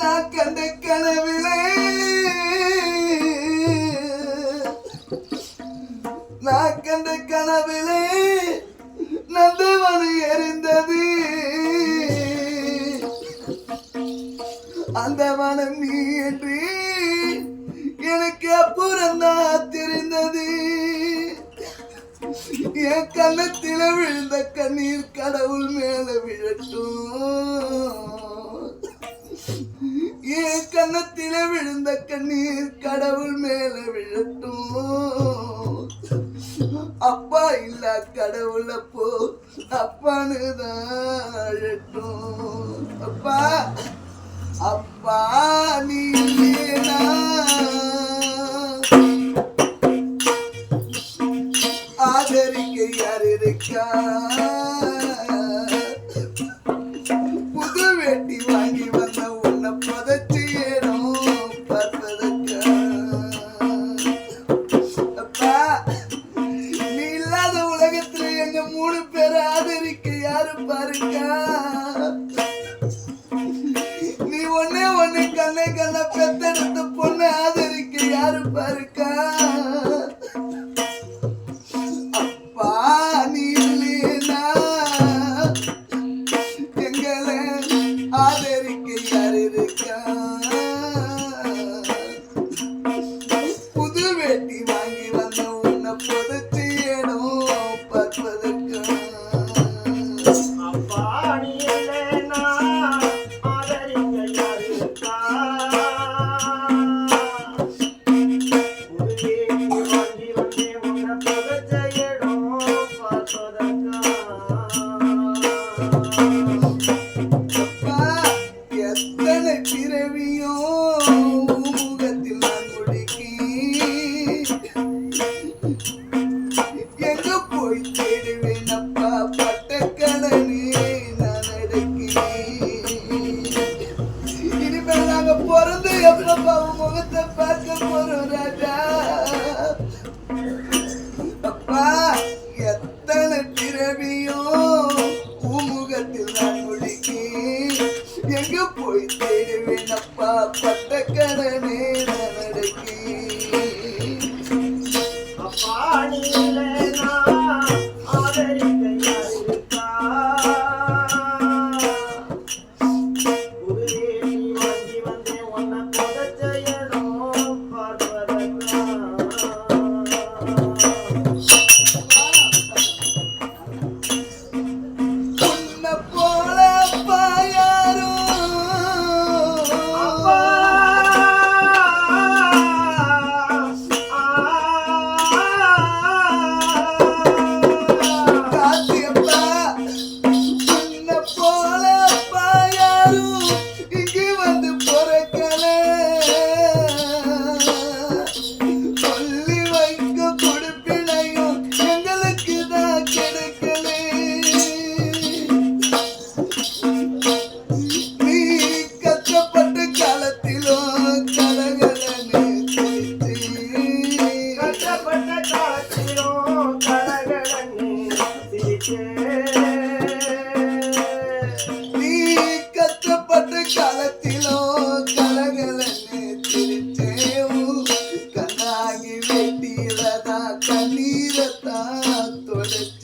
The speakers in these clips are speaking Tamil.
நான் கண்ட கனவிலே நான் கண்ட கனவிலே நந்தவனு எரிந்தது. அந்த மனம் நீ என்று எனக்கு அப்புறம்தான் தெரிந்தது. என் கண்ணத்தில விழுந்த கண்ணீர் கடவுள் மேல விழட்டும். கண்ணத்தில விழுந்த கண்ணீர் கடவுள் மேல விழட்டும். அப்பா இல்ல கடவுள் அப்போ அப்பான்னு தான் அழட்டும். அப்பா அப்பா நீ இல்லைனா ஆதரிக்க யார் இருக்கா? எங்க மூணு பேரை ஆதரிக்க யாரு பாருங்க. நீ ஒன்னே ஒன்னு கண்ணை கண்ண பெத்தெடுத்த பொண்ணு ஆதரிக்க யாரு பாருக்கா பிறந்து எப்பப்பா முகத்தை பார்க்க போறோம் ராஜா அப்பா எத்தனை பிறவியோ பூமுகத்தில் நான் முழுகி எங்க போய் தேடுவேன் அப்பா பட்ட கடனே நீ கஷ்டப்பட்ட காலத்திலும் கலகலன்னு சிரிச்சேவும் கண்ணாகி வெட்டியில தான் கண்ணீரத்தான் தொடச்சேன்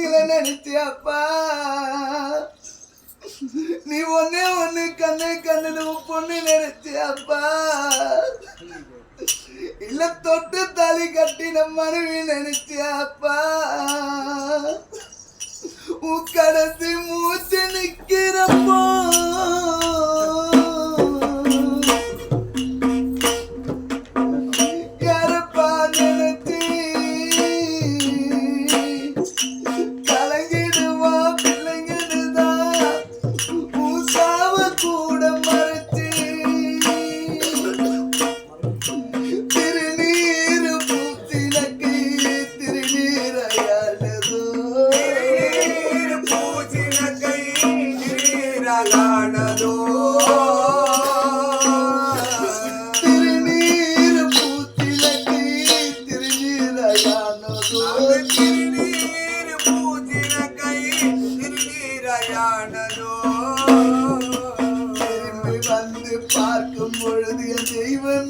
மூணு பிள்ளைங்களை நினைச்சியாப்பா நீ ஒன்னே ஒண்ணு கண்ணு கண்ணு உன் பொண்ணு நினைச்சியாப்பா இல்ல தொட்டு தாலி கட்டின மனைவி நினைச்சியாப்பா உன் கடைசி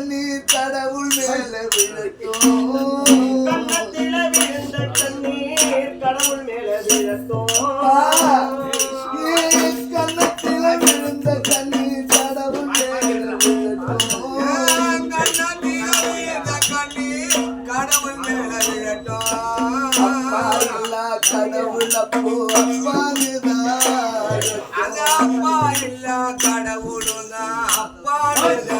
விழுந்த கண்ணீர் கடவுள் மேல விழட்டும் கன்னத்தில விழுந்த கண்ணீர் கடவுள் மேல விழட்டும் ஏ கன்னத்தில விழுந்த கண்ணீர் கடவுள் மேல விழட்டும் கன்னத்தில விழுந்த கண்ணீர் கடவுள் மேல விழட்டும் அப்பா இல்லா கடவுள் அப்போ இல்ல?